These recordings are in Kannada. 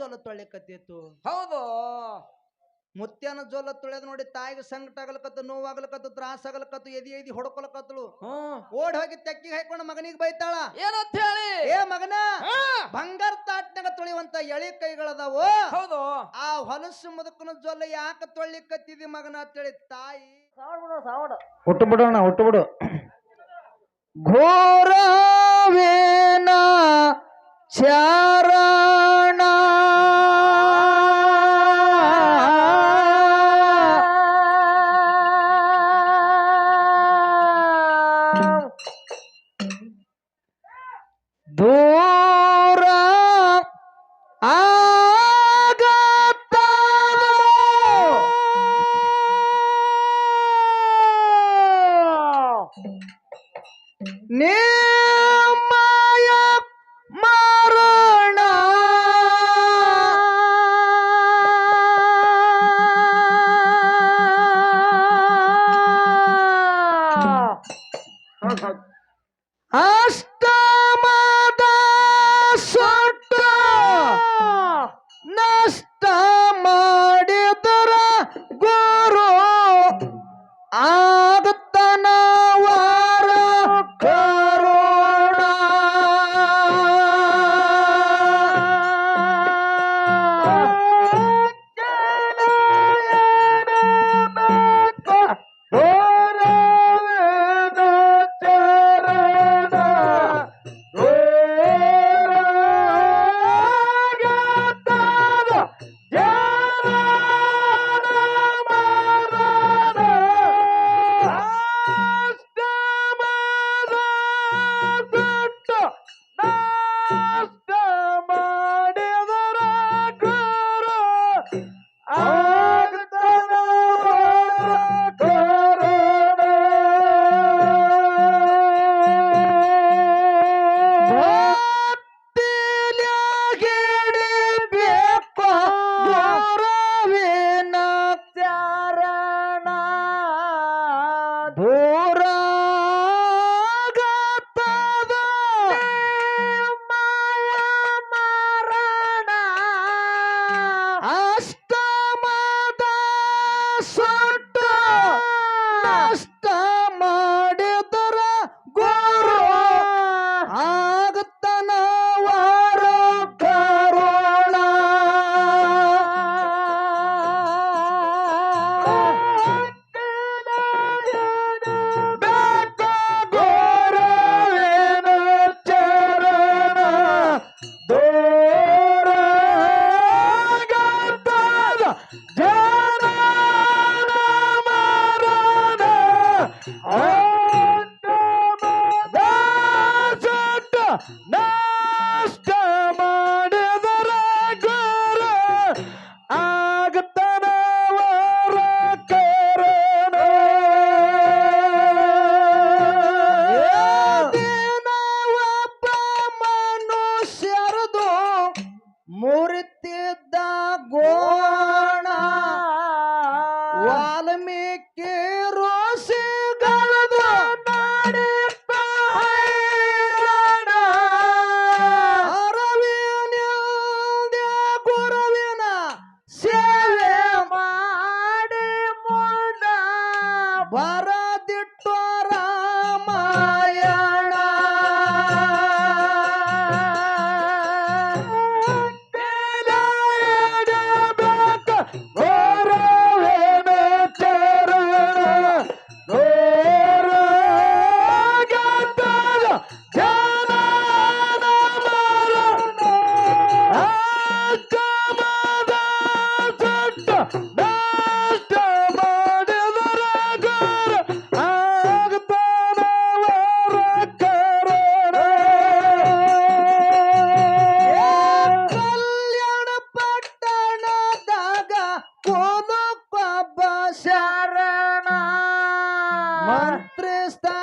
ಜೋಲ ತೊಳಿಕತ್ತಿತ್ತು ಹೌದು. ಮುತ್ಯನ ಜೋಲ ತೊಳೆದ್ ನೋಡಿ ತಾಯಿಗೆ ಸಂಕಟ ಆಗಲಕತ್ತು ನೋವಾಗ್ಲಕತ್ತು ತ್ರಾಸ ಆಗ್ಲಕತ್ತು ಎದಿ ಎದಿ ಹೊಡ್ಕೊಳಕತ್ತಳು ಹ್ಮ್ ಓಡ್ ಹೋಗಿ ತೆಕ್ಕಿ ಹಾಕೊಂಡು ಮಗನಿಗೆ ಬೈತಾಳ. ಏನಂತ ಹೇಳಿ? ಏ ಮಗನ ಹಾ, ಬಂಗಾರ ತಾಟ್ನಾಗ ತೊಳಿವಂತ ಎಳಿ ಕೈಗಳದಾವು? ಹೌದು. ಆ ಹೊಲಸು ಮುದುಕನ ಜೊಲ್ಲ ಯಾಕ ತೊಳಿಕತ್ತಿದಿ ಮಗನ ಅಂತೇಳಿ ತಾಯಿ. ಹುಟ್ಟು ಬಿಡೋಣ ಹುಟ್ಟು ಬಿಡು. ಘೋರವೇನ ಚಾರಣ love it. ಜನ Baru ಶರಣ. ಮಂತ್ರಿಸ್ತಾ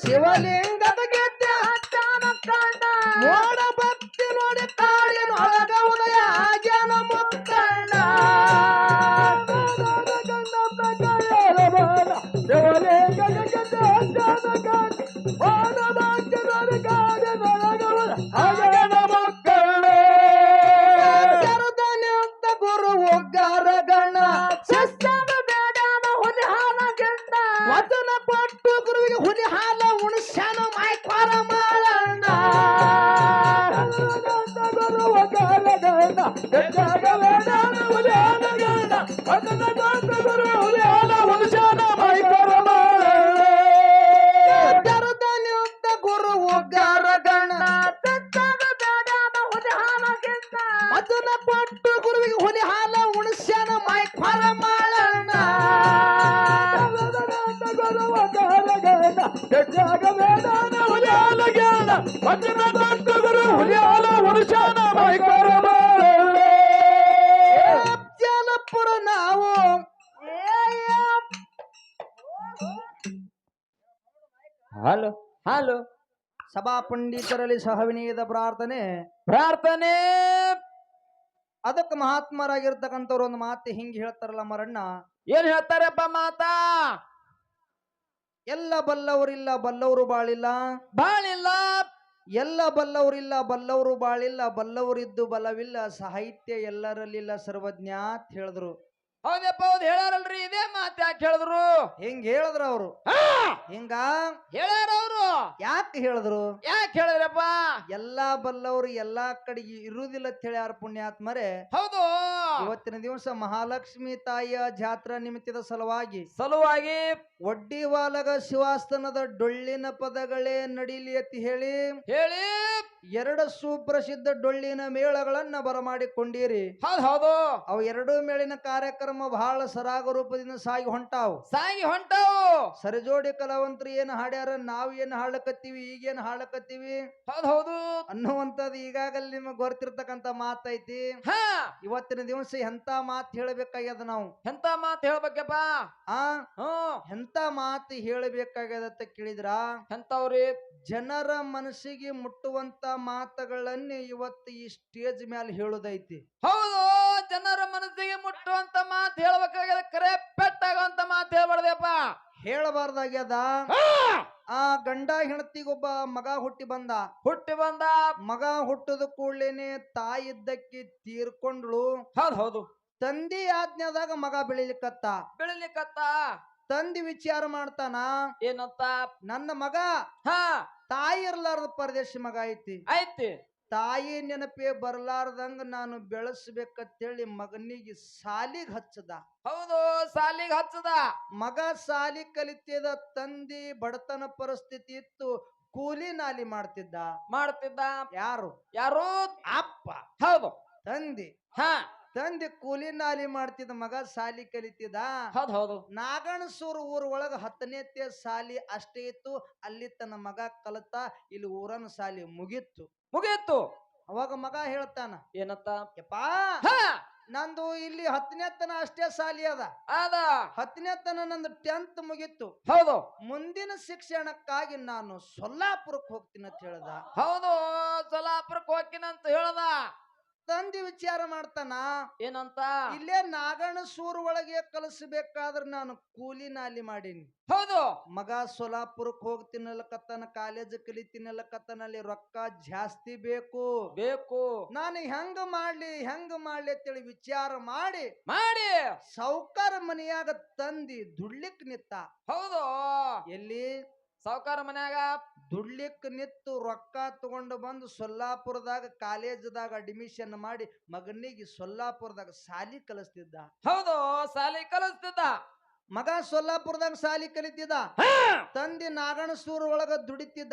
శివలేడు ನಾವು. Hello hello. ಸಭಾ ಪಂಡಿತರಲ್ಲಿ ಸಹವಿನಯದ ಪ್ರಾರ್ಥನೆ. ಪ್ರಾರ್ಥನೆ. ಅದಕ್ಕೆ ಮಹಾತ್ಮರಾಗಿರ್ತಕ್ಕಂಥವ್ರು ಒಂದು ಮಾತು ಹಿಂಗೆ ಹೇಳ್ತಾರಲ್ಲ ಮರಣ್ಣ ಏನ್ ಹೇಳ್ತಾರಪ್ಪ ಮಾತಾ? ಎಲ್ಲ ಬಲ್ಲವರಿಲ್ಲ ಬಲ್ಲವರು ಬಾಳಿಲ್ಲ. ಬಾಳಿಲ್ಲ. ಎಲ್ಲ ಬಲ್ಲವರಿಲ್ಲ ಬಲ್ಲವರು ಬಾಳಿಲ್ಲ ಬಲ್ಲವರಿದ್ದು ಬಲವಿಲ್ಲ ಸಾಹಿತ್ಯ ಎಲ್ಲರಲ್ಲಿಲ್ಲ ಸರ್ವಜ್ಞ ಅಂತ ಹೇಳಿದ್ರು. ಹೌದಪ್ಪ ಹೌದು ಹೇಳಾರಲ್ರಿ ಇದೇ ಮಾತು ಯಾಕೆ ಹೇಳಿದ್ರು? ಹಿಂಗ್ ಹೇಳಿದ್ರ ಅವರು? ಹಿಂಗ? ಹೇಳ್ಯಾರ ಅವರು? ಯಾಕೆ ಹೇಳಿದ್ರು? ಯಾಕೆ ಹೇಳಿದ್ರಪ್ಪ? ಎಲ್ಲಾ ಬಲ್ಲವರು ಎಲ್ಲಾ ಕಡೆಗೆ ಇರುವುದಿಲ್ಲ ಅಂತ ಹೇಳ್ಯಾರ ಪುಣ್ಯಾತ್ಮರೇ. ಹೌದು. ಇವತ್ತಿನ ದಿವಸ ಮಹಾಲಕ್ಷ್ಮಿ ತಾಯಿಯ ಜಾತ್ರಾ ನಿಮಿತ್ತದ ಸಲುವಾಗಿ ಸಲುವಾಗಿ ಒಡ್ಡಿವಾಲಗ ಶಿವಾಸ್ತನದ ಡೊಳ್ಳಿನ ಪದಗಳೇ ನಡೀಲಿ ಅಂತ ಹೇಳಿ ಹೇಳಿ ಎರಡು ಸುಪ್ರಸಿದ್ಧ ಡೊಳ್ಳಿನ ಮೇಳಗಳನ್ನ ಬರಮಾಡಿಕೊಂಡಿರಿ. ಹೌದ್ ಹೌದು. ಅವು ಎರಡು ಮೇಳಿನ ಕಾರ್ಯಕ್ರಮ ಬಹಳ ಸರಾಗ ರೂಪದಿಂದ ಸಾಗಿ ಹೊಂಟಾವು. ಸಾಗಿ ಹೊಂಟಾವು. ಸರಿಜೋಡಿ ಕಲಾವಂತರು ಏನ್ ಹಾಡ್ಯಾರ ನಾವ್ ಏನ್ ಹಾಳಕತ್ತೀವಿ ಈಗೇನ್ ಹಾಡಕತ್ತೀವಿ ಹೌದ್ ಹೌದು. ಅನ್ನುವಂಥದ್ದು ಈಗಾಗಲೇ ನಿಮಗೆ ಗೊತ್ತಿರ್ತಕ್ಕಂಥ ಮಾತೈತಿ. ಹಾ. ಇವತ್ತಿನ ದಿವಸ ಎಂತ ಮಾತು ಹೇಳಬೇಕಾಗ್ಯದ ನಾವು? ಎಂತ ಮಾತ್ ಹೇಳ್ಬೇಕಪ್ಪ? ಆ? ಹ್ಮ್ ಎಂತ ಮಾತು ಹೇಳಬೇಕಾಗ್ಯದ ಅಂತ ಕೇಳಿದ್ರ? ಎಂತವ್ರಿ? ಜನರ ಮನಸ್ಸಿಗೆ ಮುಟ್ಟುವಂತ ಮಾತುಗಳನ್ನೇ ಇವತ್ತು ಈ ಸ್ಟೇಜ್ ಮೇಲೆ ಹೇಳುದೈತಿ. ಹೌದು ಜನರ ಮನಸ್ಸಿಗೆ ಮುಟ್ಟುವಂತ ಮಾತು ಹೇಳ್ಬೇಕಾಗ್ಯದ ಕರೆ ಪೆಟ್ಟಾಗುವಂತ ಮಾತು ಹೇಳ್ಬಾರ್ದಪ್ಪ. ಹೇಳಬಾರ್ದಾಗ್ಯದ? ಆ ಗಂಡ ಹೆಣತಿಗೊಬ್ಬ ಮಗ ಹುಟ್ಟಿ ಬಂದ. ಹುಟ್ಟಿ ಬಂದ. ಮಗ ಹುಟ್ಟದ ಕೂಡ್ಲೇನೆ ತಾಯಿ ಇದ್ದಕ್ಕೆ ತೀರ್ಕೊಂಡ್ಳು. ಹೌದ್ ಹೌದು. ತಂದಿ ಆಜ್ಞಾದಾಗ ಮಗ ಬೆಳಿಲಿಕ್ಕತ್ತ. ಬೆಳಿಲಿಕ್ಕತ್ತ. ತಂದಿ ವಿಚಾರ ಮಾಡ್ತಾನ. ಏನಂತ? ನನ್ನ ಮಗ ಹಾ! ತಾಯಿ ಇರ್ಲಾರ್ದ ಪರದೇಶ ಮಗ ಐತಿ. ಐತಿ. ತಾಯಿ ನೆನಪೇ ಬರ್ಲಾರ್ದಂಗ ನಾನು ಬೆಳೆಸ್ಬೇಕಂತೇಳಿ ಮಗನಿಗೆ ಸಾಲಿಗ್ ಹಚ್ಚದ. ಹೌದು ಸಾಲಿಗ್ ಹಚ್ಚದ. ಮಗ ಸಾಲಿ ಕಲಿತಿದ ತಂದಿ ಬಡತನ ಪರಿಸ್ಥಿತಿ ಇತ್ತು ಕೂಲಿ ನಾಲಿ ಮಾಡ್ತಿದ್ದ. ಮಾಡ್ತಿದ್ದ. ಯಾರು? ಯಾರು? ಅಪ್ಪ. ಹೌದು. ತಂದಿ. ಹಾ. ತಂದೆ ಕೂಲಿ ನಾಲಿ ಮಾಡ್ತಿದ್ದ ಮಗ ಸಾಲಿ ಕಲಿತಿದ ನಾಗಣಸೂರ್ ಹೌದು. ನಾಗಣಸೂರು ಊರ ಒಳಗ ಹತ್ತನೇತೆ ಸಾಲಿ ಅಷ್ಟೇ ಇತ್ತು. ಅಲ್ಲಿ ತನ್ನ ಮಗ ಕಲಿತ ಇಲ್ಲಿ ಊರನ ಸಾಲಿ ಮುಗಿತ್ತು. ಮುಗಿಯಿತು ಅವಾಗ ಮಗ ಹೇಳ್ತಾನ ಏನತ್ತ ಯಪ್ಪಾ ಹಾ! ನಂದು ಇಲ್ಲಿ ಹತ್ತನೇ ತನ ಅಷ್ಟೇ ಸಾಲಿ ಅದ. ಅದ ಹತ್ತನೇ ತನ ನಂದು ಟೆಂತ್ ಮುಗಿತ್ತು. ಹೌದು. ಮುಂದಿನ ಶಿಕ್ಷಣಕ್ಕಾಗಿ ನಾನು ಸೊಲ್ಲಾಪುರಕ್ಕೆ ಹೋಗ್ತೀನಿ ಅಂತ ಹೇಳ್ದ. ಹೌದು ಸೊಲ್ಲಾಪುರಕ್ಕೆ ಅಂತ ಹೇಳ್ದ. ತಂದೆ ವಿಚಾರ ಮಾಡ್ತಾನ? ಏನಂತ? ಇಲ್ಲೇ ನಾಗಣಸೂರ್ ಒಳಗೆ ಕಲಸಬೇಕಾದ್ರೆ ನಾನು ಕೂಲಿ ನಾಲಿ ಮಾಡೀನಿ. ಹೌದು. ಮಗ ಸೊಲಾಪುರಕ್ಕೆ ಹೋಗ್ತೀನಲ್ಲಕತ್ತನ ಕಾಲೇಜ್ ಕಲಿತೀನಲ್ಲಕತ್ತನ ಅಲ್ಲಿ ರೊಕ್ಕ ಜಾಸ್ತಿ ಬೇಕು. ಬೇಕು. ನಾನು ಹೆಂಗ ಮಾಡ್ಲಿ ಹೆಂಗ ಮಾಡ್ಲಿ ಅಂತೇಳಿ ವಿಚಾರ ಮಾಡಿ. ಮಾಡಿ. ಸೌಕರ್ ಮನೆಯಾಗ ತಂದಿ ದುಡ್ಲಿಕ್ ನಿತ್ತ ಹೌದು. ಎಲ್ಲಿ? ಸಾವುಕಾರ ಮನ್ಯಾಗ ದುಡ್ಲಿಕ್ ನಿತ್ತು ರೊಕ್ಕ ತಗೊಂಡು ಬಂದು ಸೊಲ್ಲಾಪುರದಾಗ ಕಾಲೇಜದಾಗ ಅಡ್ಮಿಷನ್ ಮಾಡಿ ಮಗನಿಗೆ ಸೊಲ್ಲಾಪುರದಾಗ ಸಾಲಿ ಕಲಿಸ್ತಿದ್ದ. ಹೌದು, ಸಾಲಿ ಕಲಿಸ್ತಿದ್ದ. ಮಗ ಸೊಲ್ಲಾಪುರದಾಗ ಸಾಲಿ ಕಲಿತಿದ್ದ. ತಂದೆ ನಾಗಣಸೂರ್ ಒಳಗ ದುಡಿತಿದ್ದ.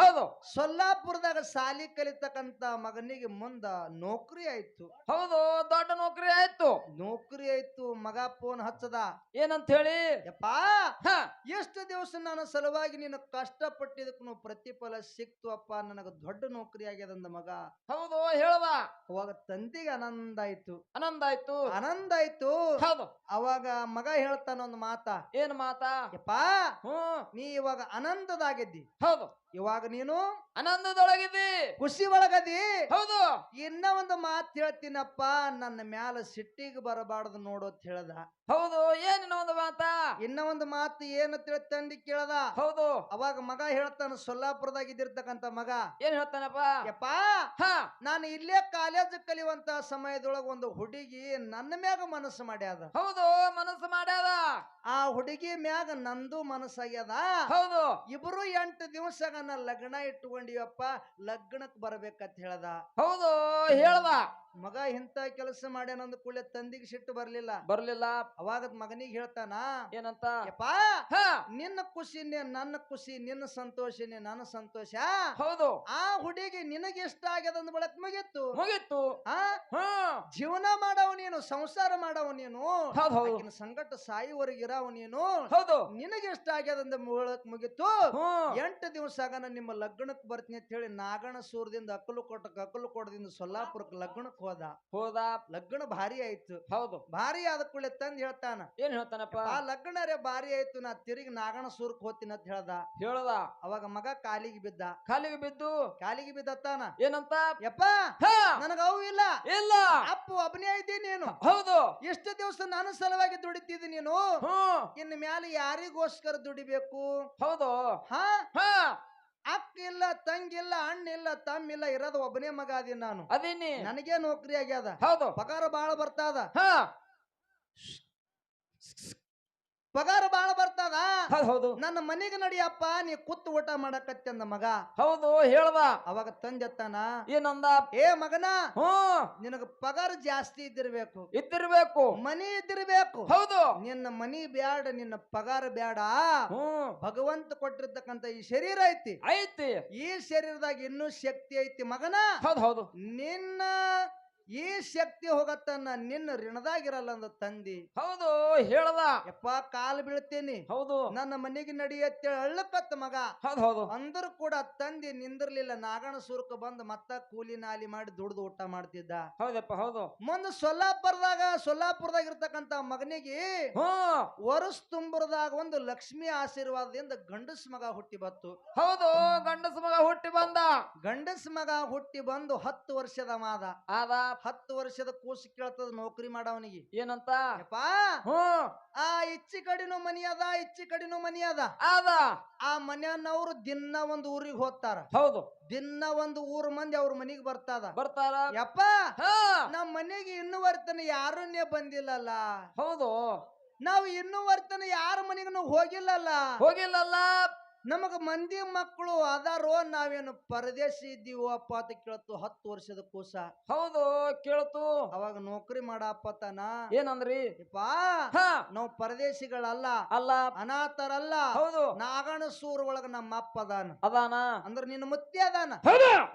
ಹೌದು. ಸೊಲ್ಲಾಪುರದಾಗ ಸಾಲಿ ಕಲಿತಕ್ಕಂತ ಮಗನಿಗೆ ಮುಂದ ನೌಕರಿ ಆಯ್ತು. ಹೌದು ದೊಡ್ಡ ನೌಕರಿ ಆಯ್ತು. ನೌಕರಿ ಆಯ್ತು ಮಗ ಫೋನ್ ಹಚ್ಚದ. ಏನಂತ ಹೇಳಿ? ಯಪ್ಪಾ ಎಷ್ಟು ದಿವಸ ನನ್ನ ಸಲುವಾಗಿ ನೀನು ಕಷ್ಟಪಟ್ಟಿದಕ್ಕೂ ಪ್ರತಿಫಲ ಸಿಕ್ತು ಅಪ್ಪ ನನಗ ದೊಡ್ಡ ನೌಕರಿ ಆಗ್ಯದಂದ ಮಗ. ಹೌದು ಹೇಳುವ. ಅವಾಗ ತಂದಿಗೆ ಆನಂದ ಆಯ್ತು. ಆನಂದ ಆಯ್ತು. ಆನಂದ ಆಯ್ತು. ಹೌದು. ಅವಾಗ ಮಗ ಹೇಳ್ತಾನ ಮಾತ? ಏನ್ ಮಾತಾ? ಯಪ್ಪಾ ಹ್ಮ್. ನೀ ಇವಾಗ ಆನಂದದಾಗಿದ್ದಿ ಹೌದು. ಇವಾಗ ನೀನು ಆನಂದದೊಳಗಿದ್ದಿ. ಖುಷಿ ಒಳಗದಿ ಹೌದು. ಇನ್ನ ಒಂದು ಮಾತು ಹೇಳ್ತೀನಪ್ಪ ನನ್ನ ಮ್ಯಾಲ ಸಿಟ್ಟಿಗೆ ಬರಬಾರದು ನೋಡೋದ ಹೇಳದ. ಹೌದು ಏನಿನ ಒಂದು ಮಾತಾ? ಇನ್ನ ಒಂದು ಮಾತು ಏನು ತಿಳ್ತಂದಿ ಕೇಳದ? ಹೌದು. ಅವಾಗ ಮಗ ಹೇಳ್ತಾನ ಸೊಲ್ಲಾಪುರದಾಗ ಇದ್ದಿರ್ತಕ್ಕಂತ ಮಗ. ಏನ್ ಹೇಳ್ತಾನಪ್ಪ? ಯಪ್ಪ ಹಾ. ನಾನು ಇಲ್ಲೇ ಕಾಲೇಜ್ ಕಲಿಯುವಂತ ಸಮಯದೊಳಗ ಒಂದು ಹುಡುಗಿ ನನ್ನ ಮ್ಯಾಗ ಮನಸ್ಸು ಮಾಡ್ಯಾದ. ಹೌದು ಮನಸ್ಸು ಮಾಡ್ಯಾದ. ಆ ಹುಡುಗಿ ಮ್ಯಾಗ ನಂದು ಮನಸ್ಸಾಗ್ಯದ. ಹೌದು. ಇಬ್ರು ಎಂಟು ದಿವಸಗ ನಾ ಲಗ್ನ ಇಟ್ಕೊಂಡಿವಪ್ಪ ಲಗ್ನಕ್ ಬರ್ಬೇಕಂತ ಹೇಳ್ದ. ಹೌದು ಹೇಳ್ದ. ಮಗ ಇಂತ ಕೆಲಸ ಮಾಡ್ಯಾನಂದ ಕೂಡಲೇ ತಂದಿಗೆ ಸಿಟ್ಟು ಬರ್ಲಿಲ್ಲ. ಬರ್ಲಿಲ್ಲ. ಅವಾಗ ಮಗನಿಗೆ ಹೇಳ್ತಾನ ಏನಂತ? ಯಪ್ಪಾ ಹಾ. ನಿನ್ನ ಖುಷಿನೇ ನನ್ನ ಖುಷಿ ನಿನ್ನ ಸಂತೋಷನೇ ನನ್ನ ಸಂತೋಷ. ಹೌದು. ಆ ಹುಡುಗಿ ನಿನಗೆ ಇಷ್ಟ ಆಗ್ಯದ ಅಂದ ಬಳಕ್ ಮುಗಿತ್ತು ಮುಗೀತು. ಆ? ಜೀವನ ಮಾಡವ ನೀನು ಸಂಸಾರ ಮಾಡವ ನೀನು. ಹೌದ್ ಹೌದು. ಆಕಿನ ಸಂಕಟ ಸಾಯಿವರೆಗೆ ಇರಾವ ನೀನು. ಹೌದು. ನಿನಗೆ ಇಷ್ಟ ಆಗ್ಯದ ಅಂದ ಮೂಲಕ್ ಮುಗಿತು. ಹ್ಮ್ ಎಂಟು ದಿವಸ ಆಗನ ನಿಮ್ಮ ಲಗ್ನಕ್ಕೆ ಬರ್ತೀನಿ ಅಂತ ಹೇಳಿ ನಾಗಣ ಸೂರದಿಂದ ಅಕ್ಕಲು ಕೊಟ್ಟ ಅಕ್ಕಲು ಕೊಡದಿಂದ ಸೊಲ್ಲಾಪುರಕ್ಕೆ ಲಗ್ನಕ್ಕೆ ಹೋದ. ಹೋದ. ಲಗ್ನ ಭಾರಿ ಆಯ್ತು. ಹೌದು. ಭಾರಿ ಆದ ಕೂಡಲೇ ತಂದ್ ಹೇಳ್ತಾನ. ಏನ್ ಹೇಳ್ತಾನಪ್ಪ? ಆ ಲಗ್ನ ರೇ ಭಾರಿ ಆಯ್ತು ನಾ ತಿರುಗಿ ನಾಗಣ ಸೂರ್ಕ್ ಹೋಗ್ತೀನಿ ಅಂತ ಹೇಳ್ದ. ಹೇಳ್ದ. ಅವಾಗ ಮಗ ಕಾಲಿಗೆ ಬಿದ್ದ. ಕಾಲಿಗೆ ಬಿದ್ದು? ಕಾಲಿಗೆ ಬಿದ್ದತ್ತಾನ ಏನಂತ? ಯಪ್ಪ ಹಾ. ನನಗ ಅವು ಇಲ್ಲ. ಇಲ್ಲ. ಅಪ್ಪು ಒಬ್ಬನೇ ಐತಿ ನೀನು. ಹೌದು. ಎಷ್ಟು ದಿವಸ ನಾನು ಸಲುವಾಗಿ ದುಡಿತಿದ್ದಿ ನೀನು. ಇನ್ನು ಮ್ಯಾಲೆ ಯಾರಿಗೋಸ್ಕರ ದುಡಿಬೇಕು? ಹೌದು. ಹಾ. ಹಾ ಅಕ್ಕ ಇಲ್ಲ ತಂಗಿಲ್ಲ ಅಣ್ಣ ಇಲ್ಲ ತಮ್ಮ ಇಲ್ಲ ಇರೋದು ಒಬ್ಬನೇ ಮಗ ಅದೀನಿ ನಾನು. ಅದೇನೇ? ನನಗೆ ನೌಕರಿ ಆಗ್ಯದ ಹೌದು. ಪಗಾರ ಬಾಳ ಬರ್ತಾದ. ಪಗಾರ ಬಾಳ ಬರ್ತದ. ಹೌದ್ ಹೌದು. ನನ್ನ ಮನೆಗೆ ನಡಿಯಪ್ಪ ನೀ ಕುತ್ತು ಊಟ ಮಾಡಕತ್ತೆ ಅಂದ ಮಗ. ಹೌದು ಹೇಳ್ದ. ಅವಾಗ ತಂದೆತ್ತಾನ ಏನಂದ? ಏ ಮಗನ ನಿನಗ ಪಗಾರ ಜಾಸ್ತಿ ಇದ್ದಿರ್ಬೇಕು. ಇದ್ದಿರ್ಬೇಕು. ಮನಿ ಇದ್ದಿರ್ಬೇಕು. ಹೌದು. ನಿನ್ನ ಮನಿ ಬ್ಯಾಡ ನಿನ್ನ ಪಗಾರ ಬ್ಯಾಡ. ಹ್ಮ್ ಭಗವಂತ ಕೊಟ್ಟಿರ್ತಕ್ಕಂತ ಈ ಶರೀರ ಐತಿ. ಐತಿ. ಈ ಶರೀರದಾಗ ಇನ್ನೂ ಶಕ್ತಿ ಐತಿ ಮಗನ. ಹೌದು ಹೌದು. ನಿನ್ನ ಈ ಶಕ್ತಿ ಹೋಗತ್ತನ್ನ ನಿನ್ನ ಋಣದಾಗಿರಲ್ಲ ಅಂದ ತಂದಿ. ಹೌದು ಹೇಳದ. ಯಪ್ಪ ಕಾಲು ಬೀಳ್ತೇನಿ. ಹೌದು. ನನ್ನ ಮನೆಗೆ ನಡಿಯತ್ತೆ ಅಳ್ಳಕತ್ತ ಮಗ. ಹೌದು ಹೌದು. ಅಂದ್ರು ಕೂಡ ತಂದಿ ನಿಂದಿರ್ಲಿಲ್ಲ. ನಾಗಣ ಸುರುಕ ಬಂದು ಮತ್ತ ಕೂಲಿ ನಾಲಿ ಮಾಡಿ ದುಡ್ದು ಊಟ ಮಾಡ್ತಿದ್ದ. ಹೌದಪ್ಪ ಹೌದು. ಮುಂದೆ ಸೊಲ್ಲಾಪುರದಾಗ ಸೊಲ್ಲಾಪುರದಾಗ ಇರ್ತಕ್ಕಂತ ಮಗನಿಗೆ ವರುಸ್ ತುಂಬರದಾಗ ಒಂದು ಲಕ್ಷ್ಮಿ ಆಶೀರ್ವಾದದಿಂದ ಗಂಡಸ್ ಮಗ ಹುಟ್ಟಿ ಬತ್ತು ಹೌದು ಗಂಡಸ ಮಗ ಹುಟ್ಟಿ ಬಂದ. ಗಂಡಸ್ ಮಗ ಹುಟ್ಟಿ ಬಂದು ಹತ್ತು ವರ್ಷದ ಮಾದ ಆದ ಹತ್ತು ವರ್ಷದ ಕೂಸು ಕೇಳ್ತದ ನೌಕರಿ ಮಾಡವನಿಗೆ. ಏನಂತ? ಯಪ್ಪಾ! ಹ್ಮ್ ಆ ಇಚ್ಚಿ ಕಡಿನೂ ಮನಿ ಅದ ಇಚ್ಚಿ ಕಡಿನೂ ಮನಿ ಅದ. ಆದ? ಆ ಮನೆಯನ್ನವ್ರು ದಿನ ಒಂದು ಊರಿಗೆ ಹೋಗ್ತಾರ. ಹೌದು. ದಿನ ಒಂದು ಊರ್ ಮಂದಿ ಅವ್ರ ಮನಿಗೆ ಬರ್ತದ. ಬರ್ತಾರ? ಯಪ್ಪ! ಹಾ. ನಮ್ ಮನೆಗೆ ಇನ್ನುವರ್ತನ ಯಾರನ್ನೇ ಬಂದಿಲ್ಲಲ್ಲ? ಹೌದು. ನಾವು ಇನ್ನುವರ್ತನ ಯಾರ ಮನೆಗೂ ಹೋಗಿಲ್ಲಲ್ಲ? ಹೋಗಿಲ್ಲಲ್ಲ? ನಮಗ ಮಂದಿ ಮಕ್ಕಳು ಅದಾರೋ ನಾವೇನು ಪರದೇಶಿ ಇದ್ದೀವೋ ಅಪ್ಪ ಅಂತ ಕೇಳ್ತು ಹತ್ತು ವರ್ಷದ ಕೂಸ ಹೌದು ಕೇಳ್ತು. ಅವಾಗ ನೌಕರಿ ಮಾಡಪ್ಪತನ. ಏನಂದ್ರಿ? ಹಾ. ನಾವು ಪರದೇಶಿಗಳಲ್ಲ. ಅಲ್ಲ. ಅನಾಥರಲ್ಲ. ಹೌದು. ನಾಗಣ ಸೂರ್ ಒಳಗ ನಮ್ಮ ಅಪ್ಪ ಅದಾನ. ಅದಾನ? ಅಂದ್ರ ನಿನ್ನ ಮುತ್ತಿ ಅದಾನ?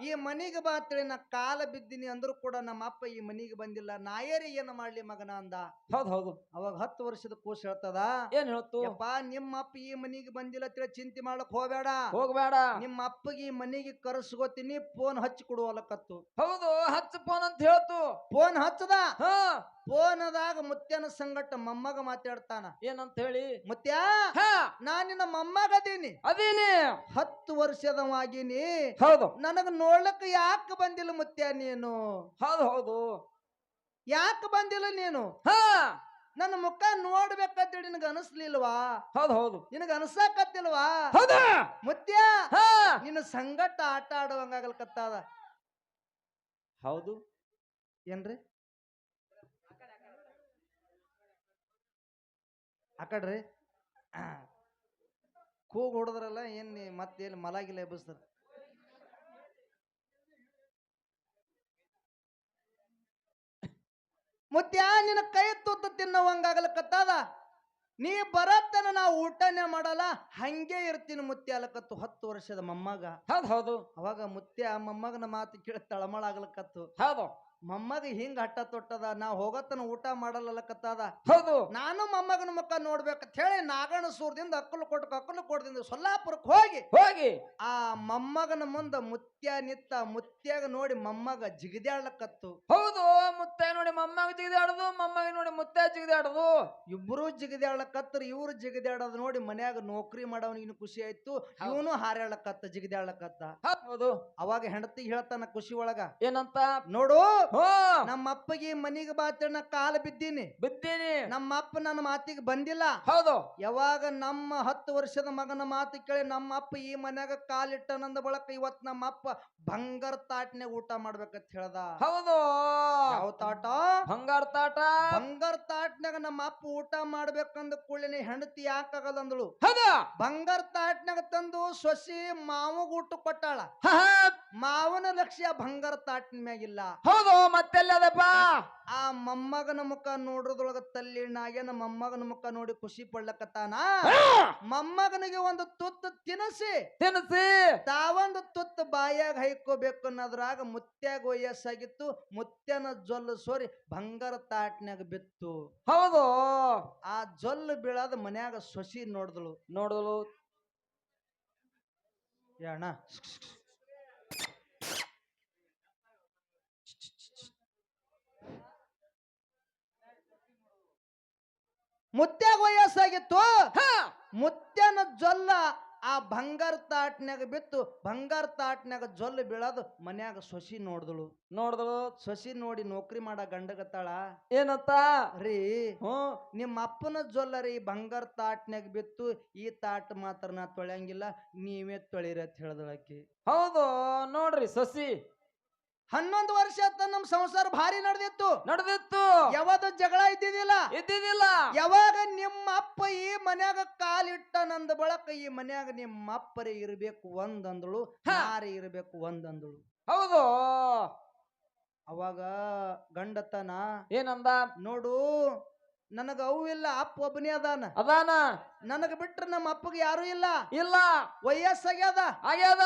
ಈ ಮನಿಗೆ ಬಾ ಅಂತೇಳಿ ನಾ ಕಾಲ ಬಿದ್ದೀನಿ ಅಂದ್ರು ಕೂಡ ನಮ್ಮ ಅಪ್ಪ ಈ ಮನಿಗೆ ಬಂದಿಲ್ಲ. ನಾಯರಿ ಏನ್ ಮಾಡ್ಲಿ ಮಗನ ಅಂದ. ಹೌದು ಹೌದು. ಅವಾಗ ಹತ್ತು ವರ್ಷದ ಕೂಸ ಹೇಳ್ತದ. ಏನ್ ಹೇಳ್ತು? ನಿಮ್ಮ ಅಪ್ಪ ಈ ಮನಿಗೆ ಬಂದಿಲ್ಲ ಅಂತೇಳಿ ಚಿಂತೆ ಮಾಡ್ಲಕ್ ಹೋಗ್ಬೇಡ. ಹೋಗ್ಬೇಡ. ನಿಮ್ಮ ಅಪ್ಪಗೆ ಈ ಕರೆಸ್ಕೋತೀನಿ ಫೋನ್ ಹಚ್ಚಿ ಕೊಡುವಲಕತ್ತು ಹೌದು ಹಚ್ಚ ಫೋನ್ ಅಂತ ಹೇಳ್ತು. ಫೋನ್ ಹಚ್ಚದ? ಹಾ. ಫೋನದಾಗ ಮುತ್ಯನ ಸಂಗಟ ಮೊಮ್ಮಗ ಮಾತಾಡ್ತಾನ. ಏನಂತ ಹೇಳಿ? ಮುತ್ಯ ಹಾ. ನಾ ನಿನ್ನ ಮೊಮ್ಮಗದೀನಿ ಅದೀನಿ. ಹತ್ತು ವರ್ಷದವಾಗಿನಿ. ಹೌದು. ನನಗ ನೋಡ್ಲಕ್ ಯಾಕೆ ಬಂದಿಲ್ಲ ಮುತ್ಯ ನೀನು? ಹೌದು ಹೌದು. ಯಾಕೆ ಬಂದಿಲ್ಲ ನೀನು? ಹಾ. ನನ್ನ ಮುಖ ನೋಡ್ಬೇಕಂತೇಳಿ ನಿನಗ ಅನಸ್ಲಿಲ್ವಾ? ಹೌದು ಹೌದು. ನಿನಗ ಅನ್ಸಾಕತ್ತಿಲ್ವಾ? ಹೌದಾ. ಮುತ್ಯ ಹಾ. ನಿನ್ನ ಸಂಗಟ ಆಟ ಆಡುವಂಗಾಗಲ್ಕತ್ತಾದ ಹೌದು. ಏನ್ರಿ? ಆಕಡ್ರಿ ಕಡ್ರಿ. ಕೂಗ್ ಹೊಡೆದ್ರಲ್ಲ ಏನ್ ಮತ್ತೆ ಎಲ್ಲಿ ಮಲಾಗಿಲ್ಲ ಎಬ್ಬಿಸ್ತಾರ ಮುತ್ಯ ನಿನ್ನ ಕೈ ತುತ್ತ ತಿನ್ನವಂಗಾಗಲಕತ್ತಾದ ನೀ ಬರತ್ತನ ನಾ ಊಟನೇ ಮಾಡಲ್ಲ ಹಂಗೆ ಇರ್ತೀನಿ ಮುತ್ಯ ಅಲಕತ್ತು ಹತ್ತು ವರ್ಷದ ಮೊಮ್ಮಗ. ಹೌದು ಹೌದು. ಅವಾಗ ಮುತ್ಯ ಮೊಮ್ಮಗನ ಮಾತು ಕೇಳಿ ತಳಮಳ ಆಗ್ಲಕತ್ತು ಹೌದು. ಮೊಮ್ಮಗ ಹಿಂಗ ಹಟ್ಟ ತೊಟ್ಟದ ನಾ ಹೋಗತ್ತನ ಊಟ ಮಾಡಲ್ಲಕತ್ತದ. ಹೌದು. ನಾನು ಮೊಮ್ಮಗನ ಮುಖ ನೋಡ್ಬೇಕಂತ ಹೇಳಿ ನಾಗಣ ಸೂರದಿಂದ ಅಕ್ಕಲು ಕೊಟ್ಟು ಅಕ್ಕಲು ಕೊಡ್ದಿಂದ ಸೊಲ್ಲಾಪುರಕ್ಕೆ ಹೋಗಿ. ಹೋಗಿ. ಆ ಮೊಮ್ಮಗನ ಮುಂದ ಮುತ್ಯ ನಿತ್ತ ಮುತ್ಯಾಗ ನೋಡಿ ಮೊಮ್ಮಗ ಜಿಗಿದಾಡ್ಲಕತ್ತು. ಹೌದು ಮುತ್ತೆ ನೋಡಿ ಮೊಮ್ಮಗ ಜಿಗಿದಾಡದು ಮೊಮ್ಮಗ ನೋಡಿ ಮುತ್ತ ಜಿಗಿದಾಡದು. ಇಬ್ರು ಜಿಗಿದ್ಯಾಡ್ಲಕತ್ರ ಇವ್ರು ಜಿಗಿದಾಡೋದು ನೋಡಿ ಮನ್ಯಾಗ ನೌಕರಿ ಮಾಡವನಿಗಿನ ಖುಷಿ ಆಯ್ತು. ಇವನು ಹಾರಾಡ್ಲಕತ್ತ ಜಿಗಿದಾಡ್ಲಕತ್ತ. ಹೌದು. ಅವಾಗ ಹೆಂಡತಿ ಹೇಳ್ತಾನ ಖುಷಿ ಒಳಗ ಏನಂತ? ನೋಡು ಹೋ! ನಮ್ಮ ಅಪ್ಪಗೆ ಮನಿಗೆ ಬಾತಣ್ಣ ಕಾಲ ಬಿದ್ದೀನಿ. ಬಿದ್ದೀನಿ. ನಮ್ಮ ಅಪ್ಪ ನನ್ನ ಮಾತಿಗೆ ಬಂದಿಲ್ಲ. ಹೌದು. ಯಾವಾಗ ನಮ್ಮ ಹತ್ತು ವರ್ಷದ ಮಗನ ಮಾತು ಕೇಳಿ ನಮ್ಮ ಅಪ್ಪ ಈ ಮನ್ಯಾಗ ಕಾಲಿಟ್ಟನಂದ ಬಳಕ ಇವತ್ ನಮ್ಮ ಅಪ್ಪ ಬಂಗಾರ ತಾಟ್ನೆ ಊಟ ಮಾಡ್ಬೇಕಂತ ಹೇಳ್ದ. ಹೌದು. ಯಾವ ತಾಟ? ಬಂಗಾರ ತಾಟ. ಬಂಗಾರ ತಾಟ್ನಾಗ ನಮ್ಮ ಅಪ್ಪ ಊಟ ಮಾಡ್ಬೇಕಂದ ಕೂಡಲೇ ಹೆಂಡತಿ ಯಾಕಾಗಲ್ಲ ಅಂದಳು ಹೌದು. ಬಂಗಾರ ತಾಟ್ನಾಗ ತಂದು ಸೊಸಿ ಮಾವಗ್ ಊಟ ಕೊಟ್ಟಾಳ. ಮಾವನ ಲಕ್ಷ್ಯ ಬಂಗಾರ ತಾಟ್ನ ಮ್ಯಾಗಿಲ್ಲ. ಹೌದು. ಮತ್ತೆಲ್ಲದಪ್ಪ? ಆ ಮೊಮ್ಮಗನ ಮುಖ ನೋಡ್ರದೊಳಗ ತಲ್ಲಿಣ್ಣಾಗ್ಯನ ಮೊಮ್ಮಗನ ಮುಖ ನೋಡಿ ಖುಷಿ ಪಡ್ಲಕತ್ತಾನ? ಮೊಮ್ಮಗನಿಗೆ ಒಂದು ತುತ್ತು ತಿನಸಿ. ತಿನಸಿ. ತಾವೊಂದು ತುತ್ತು ಬಾಯಾಗ ಹೈಕೋಬೇಕು ಅನ್ನೋದ್ರಾಗ ಮುತ್ಯಾಗ ವಯಸ್ಸಾಗಿತ್ತು ಮುತ್ಯನ ಜೊಲ್ಲು ಸೋರಿ ಬಂಗಾರ ತಾಟ್ನ್ಯಾಗ ಬಿತ್ತು. ಹೌದು. ಆ ಜೊಲ್ಲು ಬೀಳದ ಮನ್ಯಾಗ ಸೊಸಿ ನೋಡ್ದಳು. ನೋಡಲು ಮುತ್ಯಾಗ ವಯಸ್ಸಾಗಿತ್ತು. ಹ. ಮುತ್ಯನ ಜೊಲ್ಲ ಆ ಬಂಗಾರ ತಾಟ್ನ್ಯಾಗ ಬಿತ್ತು. ಬಂಗಾರ ತಾಟ್ನ್ಯಾಗ ಜೊಲ್ಲ ಬೀಳೋದು ಮನ್ಯಾಗ ಸೊಸಿ ನೋಡಿದಳು. ನೋಡಿದಳು? ಸೊಸಿ ನೋಡಿ ನೌಕರಿ ಮಾಡ ಗಂಡಗತ್ತಾಳ. ಏನತ್ತ ರೀ ಹ್ಞೂ. ನಿಮ್ಮ ಅಪ್ಪನ ಜೊಲ್ಲ ರೀ ಬಂಗಾರ ತಾಟ್ನ್ಯಾಗ ಬಿತ್ತು. ಈ ತಾಟ್ ಮಾತ್ರ ನಾ ತೊಳೆಯಂಗಿಲ್ಲ ನೀವೇ ತೊಳಿರಿ ಅಂತ ಹೇಳ್ದಳಕಿ ಹೌದು ನೋಡ್ರಿ ಸಸಿ. ಹನ್ನೊಂದು ವರ್ಷ ಆತ ನಮ್ ಸಂಸಾರ ಭಾರಿ ನಡೆದಿತ್ತು. ನಡೆದಿತ್ತು. ಯಾವಾಗ ಜಗಳ ಇದ್ದಿದ್ದಿಲ್ಲ. ಇದ್ದಿದ್ದಿಲ್ಲ. ಯಾವಾಗ ನಿಮ್ಮ ಅಪ್ಪ ಈ ಮನ್ಯಾಗ ಕಾಲಿಟ್ಟ ನಂದ ಬಳಕ ಈ ಮನ್ಯಾಗ ನಿಮ್ಮ ಅಪ್ಪರೇ ಇರ್ಬೇಕು ಒಂದಂದಳು ಹಾರಿ ಇರಬೇಕು ಇರ್ಬೇಕು ಒಂದಂದಳು. ಹೌದು. ಅವಾಗ ಗಂಡತನ ಏನಂದ? ನೋಡು ನನಗ ಅವು ಇಲ್ಲ ಅಪ್ಪ ಒಬ್ಬನೇ ಅದಾನ. ಅದಾನ? ನನಗ ಬಿಟ್ರ ನಮ್ಮ ಅಪ್ಪಗೆ ಯಾರು ಇಲ್ಲ. ಇಲ್ಲ. ವಯಸ್ಸಾಗ್ಯದ. ಆಗ್ಯದ.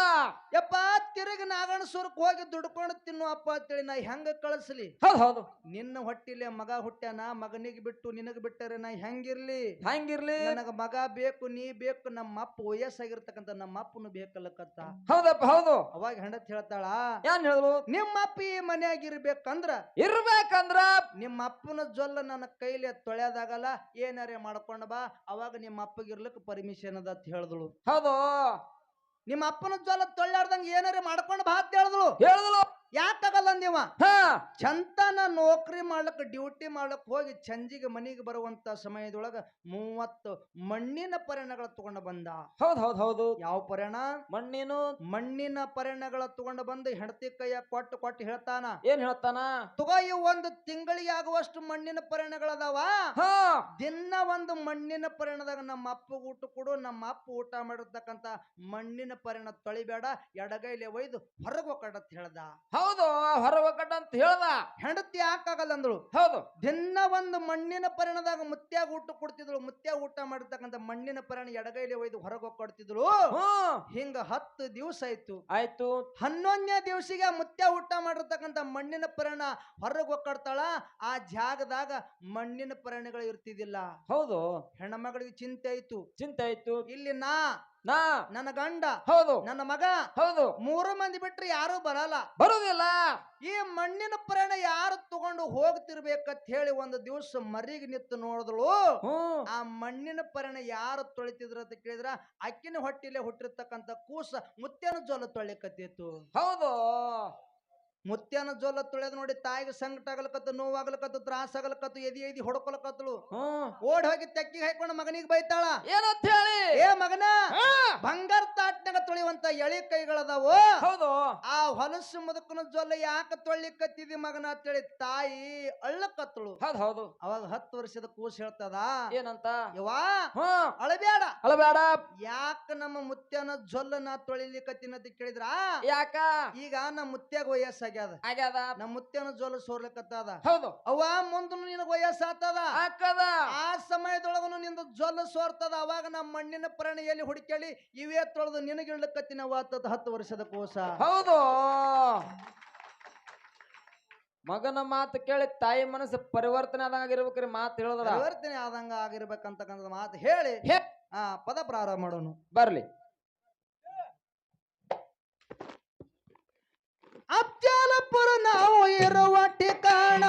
ಯಪ್ಪ ತಿರುಗಿ ನಾಗಣಸೂರ್ಕ್ ಹೋಗಿ ದುಡ್ಕೊಂಡು ತಿನ್ನು ಅಪ್ಪ ಅಂತೇಳಿ ನಾ ಹೆಂಗ ಕಳಿಸ್ಲಿ? ಹೌದು ಹೌದು. ನಿನ್ನ ಹೊಟ್ಟಿಲೆ ಮಗ ಹುಟ್ಟ್ಯಾನ ಮಗನಿಗೆ ಬಿಟ್ಟು ನಿನಗ ಬಿಟ್ಟರೆ ನಾ ಹೆಂಗಿರ್ಲಿ? ಹೆಂಗಿರ್ಲಿ? ನನಗ ಮಗ ಬೇಕು ನೀ ಬೇಕು ನಮ್ಮ ಅಪ್ಪ ವಯಸ್ಸಾಗಿರ್ತಕ್ಕಂಥ ನಮ್ಮ ಅಪ್ಪನು ಬೇಕಲ್ಲಕ್ಕಂತ ಹೌದಪ್ಪ ಹೌದು. ಅವಾಗ ಹೆಂಡತ್ ಹೇಳ್ತಾಳ ಏನ್ ಹೇಳಿದ್ರು ನಿಮ್ಮ ಅಪ್ಪ ಈ ಮನ್ಯಾಗ ಇರ್ಬೇಕಂದ್ರ? ಇರ್ಬೇಕಂದ್ರ? ನಿಮ್ಮ ಅಪ್ಪನ ಜೊಲ್ಲ ನನ್ನ ಕೈಲಿ ತೊಳೆಯದಾಗಲ್ಲ ಏನಾರೇ ಮಾಡ್ಕೊಂಡ ಬಾ ಅವಾಗ ನಿಮ್ಮ ಅಪ್ಪಗಿರ್ಲಿಕ್ಕೆ ಪರ್ಮಿಷನ್ ಅದ ಅಂತ ಹೇಳಿದಳು. ಹೌದು. ನಿಮ್ಮ ಅಪ್ಪನ ಜ್ವಾಲ ತೊಳ್ಳಾಡ್ದಂಗ ಏನಾರ ಮಾಡ್ಕೊಂಡ್ ಬಾ ಅಂತ ಹೇಳಿದಳು. ಹೇಳಿದ್ಲು ಯಾಕಾಗಲ್ಲ ತಗಲ್ಲಂದಿವ ಹಾ. ಚಂತನ ನೌಕರಿ ಮಾಡ್ಲಕ್ಕ ಡ್ಯೂಟಿ ಮಾಡ್ಲಕ್ ಹೋಗಿ ಚಂಜಿಗೆ ಮನೆಗೆ ಬರುವಂತ ಸಮಯದೊಳಗ ಮೂವತ್ತು ಮಣ್ಣಿನ ಪರಿಣಗಳ ತಗೊಂಡ ಬಂದ. ಹೌದ್ ಹೌದ್ ಹೌದು. ಯಾವ ಪರಿಣ ಮಣ್ಣಿನ. ಮಣ್ಣಿನ ಪರಿಣಗಳ ತಗೊಂಡ ಬಂದು ಹೆಂಡತಿ ಕೈಯ ಕೊಟ್ಟು ಕೊಟ್ಟು ಹೇಳ್ತಾನ. ಏನ್ ಹೇಳ್ತಾನ? ತಗೋ ಈ ಒಂದು ತಿಂಗಳಿಗೆ ಆಗುವಷ್ಟು ಮಣ್ಣಿನ ಪರಿಣಗಳದಾವ ದಿನ ಒಂದು ಮಣ್ಣಿನ ಪರಿಣದಾಗ ನಮ್ಮ ಅಪ್ಪ ಊಟ ಕೊಡು ನಮ್ಮ ಅಪ್ಪ ಊಟ ಮಾಡಿರ್ತಕ್ಕಂತ ಮಣ್ಣಿನ ಪರಿಣ ತೊಳಿಬೇಡ ಎಡಗೈಲೆ ಒಯ್ದು ಹೊರಗೆ ಹೋಗಡತ್ ಹೇಳ್ದ. ಹೌದು ಹೊರವಕಟ ಅಂತ ಹೇಳ್ದ. ಹೆಂಡತಿ ಯಾಕಾಗಲ್ಲ ಅಂದಳು ಹೌದು. ದಿನ ಒಂದು ಮಣ್ಣಿನ ಪರಿಣದಾಗ ಮುತ್ಯಾಗ ಊಟ ಕೊಡ್ತಿದ್ರು ಮುತ್ಯಾಗ ಊಟ ಮಾಡಿರ್ತಕ್ಕಂಥ ಮಣ್ಣಿನ ಪರಿಣ ಎಡಗೈಲಿ ಒಯ್ದು ಹೊರಗೆ ಕೊಡ್ತಿದ್ರು ಹಿಂಗ ಹತ್ತು ದಿವಸ ಆಯ್ತು. ಆಯ್ತು. ಹನ್ನೊಂದನೇ ದಿವಸಿಗೆ ಮುತ್ಯ ಊಟ ಮಾಡಿರ್ತಕ್ಕಂಥ ಮಣ್ಣಿನ ಪರಿಣ ಹೊರಗೆ ಒಕ್ಕಾಡ್ತಾಳ ಆ ಜಾಗದಾಗ ಮಣ್ಣಿನ ಪರಿಣಗಳು ಇರ್ತಿದಿಲ್ಲ ಹೌದು. ಹೆಣ್ಮಗಳಿಗೆ ಚಿಂತೆ ಆಯ್ತು. ಚಿಂತೆ ಆಯ್ತು. ಇಲ್ಲಿ ನಾ ನಾ. ನನ್ನ ಗಂಡ ಹೌದು. ನನ್ನ ಮಗ ಹೌದು. ಮೂರು ಮಂದಿ ಬಿಟ್ರೆ ಯಾರು ಬರಲ್ಲ. ಬರುದಿಲ್ಲ. ಈ ಮಣ್ಣಿನ ಪ್ರಯಾಣ ಯಾರು ತಗೊಂಡು ಹೋಗ್ತಿರ್ಬೇಕಂತ ಹೇಳಿ ಒಂದು ದಿವಸ ಮರಿಗೆ ನಿತ್ತು ನೋಡಿದಳು. ಆ ಮಣ್ಣಿನ ಪರಿಣ ಯಾರು ತೊಳಿತಿದ್ರ ಅಂತ ಕೇಳಿದ್ರ ಅಕ್ಕಿನ ಹೊಟ್ಟಿಲೆ ಹುಟ್ಟಿರ್ತಕ್ಕಂಥ ಕೂಸ ಮುತ್ತೇನ ಜೋಲ ತೊಳಿಕತ್ತಿತ್ತು ಹೌದು. ಮುತ್ಯನ ಜೋಲ ತೊಳೆದ್ ನೋಡಿ ತಾಯಿಗೆ ಸಂಕಟ ಆಗಲಕತ್ತು ನೋವಾಗ್ಲಕತ್ತು ತ್ರಾಸ ಆಗಲಕತ್ತು ಎದಿ ಎದಿ ಹೊಡ್ಕೊಲಕತ್ತಳು. ಓಡ್ ಹೋಗಿ ತೆಕ್ಕಿಗೆ ಹಾಕೊಂಡು ಮಗನಿಗೆ ಬೈತಾಳ. ಏನಂತ ಹೇಳಿ ಏ ಮಗನ ಬಂಗಾರ ತಾಟ್ನಾಗ ತುಳಿಯುವಂತ ಎಳಿ ಕೈಗಳದಾವು? ಹೌದು. ಆ ಹೊಲಸು ಮುದುಕನ ಜೊಲ್ಲ ಯಾಕ ತೊಳಿಕತ್ತಿದಿ ಮಗನ ಅಂತ ಹೇಳಿ ತಾಯಿ ಅಳ್ಳಕತ್ತಳು. ಹೌದು ಹೌದು. ಅವಾಗ ಹತ್ತು ವರ್ಷದ ಕೂಸ್ ಹೇಳ್ತದ? ಏನಂತ? ಯವಾ ಅಳಬೇಡ ಅಳಬೇಡ ಯಾಕ ನಮ್ಮ ಮುತ್ಯನ ಜೊಲ್ಲ ನಾ ತೊಳಿಲಿಕತ್ತಿನ ಅಂತ ಕೇಳಿದ್ರ? ಯಾಕ? ಈಗ ನಮ್ಮ ಮುತ್ಯಾಗ ವಯಸ್ಸಾಗ್ಯದ. ಆಗ್ಯಾದ. ನಮ್ಮ ಮುತ್ತೇನ ಜೊಲ್ಲ ಸೋರ್ಲಿಕತ್ತದ. ಹೌದು. ಅವ ಮುಂದ ನಿನಗ ವಯಸ್ಸಾತದ ಹಾಕದ ಆ ಸಮಯದೊಳಗನು ನಿಂದ ಜೊಲ್ಲ ಸೋರ್ತದ. ಅವಾಗ ನಮ್ಮ ಮಣ್ಣಿನ ಪ್ರಾಣಿ ಎಲ್ಲಿ ಹುಡುಕೇಳಿ ಇವೇ ತೊಳೆದು ನಿನಗಿಡ್ಲಕತ್ತಿನ ವಾತದ ಹತ್ತು ವರ್ಷದ ಕೋಸ. ಹೌದು. ಮಗನ ಮಾತು ಕೇಳಿ ತಾಯಿ ಮನಸ್ಸು ಪರಿವರ್ತನೆ ಆದಂಗ ಆಗಿರ್ಬೇಕ್ರಿ ಮಾತು ಹೇಳಿದ್ರ ಪರಿವರ್ತನೆ ಆದಂಗ ಆಗಿರ್ಬೇಕಂತಕ್ಕಂಥ ಮಾತು ಹೇಳಿ. ಹೇ. ಆ ಪದ ಪ್ರಾರಂಭ ಮಾಡೋನು. ಬರ್ಲಿ. ಪುರ ನಾವು ಇರುವ ಠಿಕಾಣ.